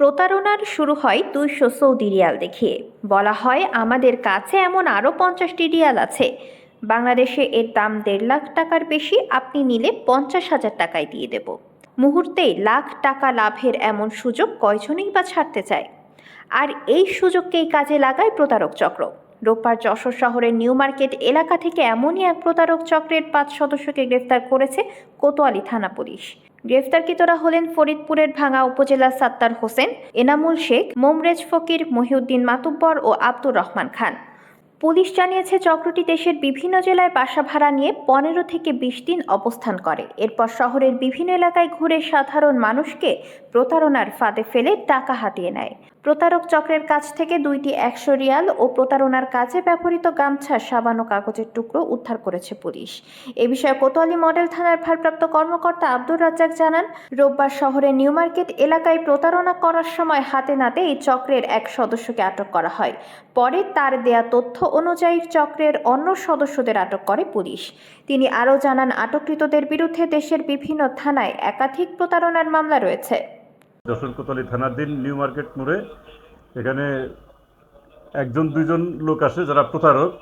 প্রতারণার শুরু হয় দুইশো সৌদি রিয়াল দেখিয়ে বলা হয়, আমাদের কাছে এমন আরও পঞ্চাশটি রিয়াল আছে। বাংলাদেশে এর দাম দেড় লাখ টাকার বেশি, আপনি নিলে পঞ্চাশ হাজার টাকায় দিয়ে দেব। মুহূর্তেই লাখ টাকা লাভের এমন সুযোগ কয়জনেই বা ছাড়তে চায়? আর এই সুযোগকেই কাজে লাগায় প্রতারক চক্র। রোববার যশোর শহরের নিউ মার্কেট এলাকা থেকে এমনই এক প্রতারক চক্রের পাঁচ সদস্যকে গ্রেফতার করেছে কোতোয়ালি থানা পুলিশ। গ্রেফতারকৃতরা হলেন ফরিদপুরের ভাঙা উপজেলা সাত্তার হোসেন, এনামুল শেখ, মোমরেজ ফকির, মহিউদ্দিন মাতুব্বর ও আব্দুর রহমান খান। পুলিশ জানিয়েছে, চক্রটি দেশের বিভিন্ন জেলায় বাসা ভাড়া নিয়ে পনেরো থেকে বিশ দিন অবস্থান করে। এরপর শহরের বিভিন্ন এলাকায় ঘুরে সাধারণ মানুষকে প্রতারণার ফাঁদে ফেলে টাকা হাতিয়ে নেয়। প্রতারক চক্রের কাছ থেকে দুইটি একশো রিয়াল ও প্রতারণার কাজে ব্যবহৃত গামছা, সাবান কাগজের টুকরো উদ্ধার করেছে পুলিশ। এ বিষয়ে কোতোয়ালি মডেল থানার ভারপ্রাপ্ত কর্মকর্তা আব্দুর রাজ্জাক জানান, রোববার শহরের নিউ মার্কেট এলাকায় প্রতারণা করার সময় হাতে নাতে এই চক্রের এক সদস্যকে আটক করা হয়। পরে তার দেয়া তথ্য অনুযায়ী চক্রের অন্য সদস্যদের আটক করে পুলিশ। তিনি আরও জানান, আটককৃতদের বিরুদ্ধে দেশের বিভিন্ন থানায় একাধিক প্রতারণার মামলা রয়েছে। যশোর থানাধীন নিউ মার্কেট মোড়ে এখানে একজন দুইজন লোক আসে যারা প্রতারক।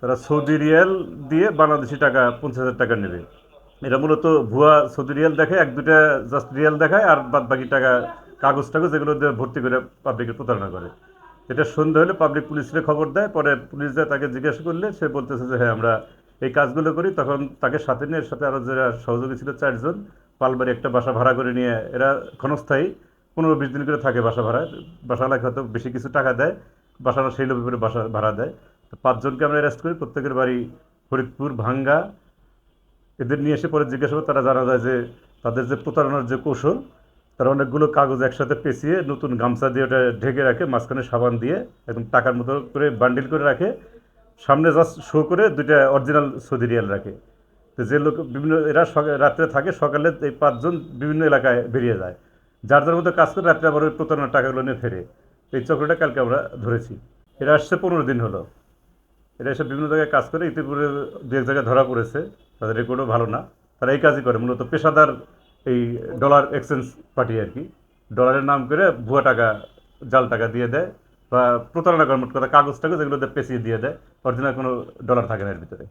তারা সৌদি রিয়াল দিয়ে বাংলাদেশি টাকা, পঞ্চাশ হাজার টাকা নেবে। এটা মূলত ভুয়া সৌদি রিয়াল দেখায় এক দুটা জাস্ট রিয়াল দেখায় আর বাদ বাকি টাকা কাগজ টাগজ এগুলো ভর্তি করে পাবলিকের প্রতারণা করে। এটা সন্ধ্যা হলে পাবলিক পুলিশে খবর দেয়, পরে পুলিশ যায় তাকে জিজ্ঞাসা করলে সে বলতেছে যে হ্যাঁ আমরা এই কাজগুলো করি। তখন তাকে সাথে নিয়ে সাথে আরও যারা সহযোগী ছিল চারজন, পালবাড়ি একটা বাসা ভাড়া করে নিয়ে, এরা ক্ষণস্থায়ী, পনেরো বিশ দিন করে থাকে বাসা ভাড়া। বাসা লাগে হয়তো বেশি কিছু টাকা দেয় বাসা সেই লোভে করে বাসা ভাড়া দেয়। তো পাঁচজনকে আমরা অ্যারেস্ট করি, প্রত্যেকের বাড়ি ফরিদপুর, ভাঙ্গা। এদের নিয়ে এসে পরে জিজ্ঞাসা তারা জানা যায় যে, তাদের যে প্রতারণার যে কৌশল তারা অনেকগুলো কাগজ একসাথে পেঁচিয়ে নতুন গামছা দিয়ে ওটা ঢেকে রাখে, মাঝখানে সাবান দিয়ে একদম টাকার মতো করে বান্ডিল করে রাখে। সামনে জাস্ট শো করে দুইটা অরিজিনাল সৌদি রিয়াল রাখে। তো যে লোক বিভিন্ন, এরা রাত্রে থাকে, সকালে এই পাঁচজন বিভিন্ন এলাকায় বেরিয়ে যায়। যার যার মধ্যে কাজ করে রাত্রে আবার ওই প্রতারণার টাকাগুলো নিয়ে ফেরে। এই চক্রটা কালকে আমরা ধরেছি। এরা আসছে পনেরো দিন হলো। এরা এসে বিভিন্ন জায়গায় কাজ করে, ইতিপূর্বে দু এক জায়গায় ধরা পড়েছে। তাদের রেকর্ডও ভালো না। তারা এই কাজই করে, মূলত পেশাদার এই ডলার এক্সচেঞ্জ পার্টি আর কি। ডলারের নাম করে ভুয়া টাকা, জাল টাকা দিয়ে দেয় বা প্রতারণা করার মোট কথা কাগজ টাগজ এগুলোতে পেঁচিয়ে দিয়ে দেয়। অরিজিনাল কোনো ডলার থাকে না এর ভিতরে।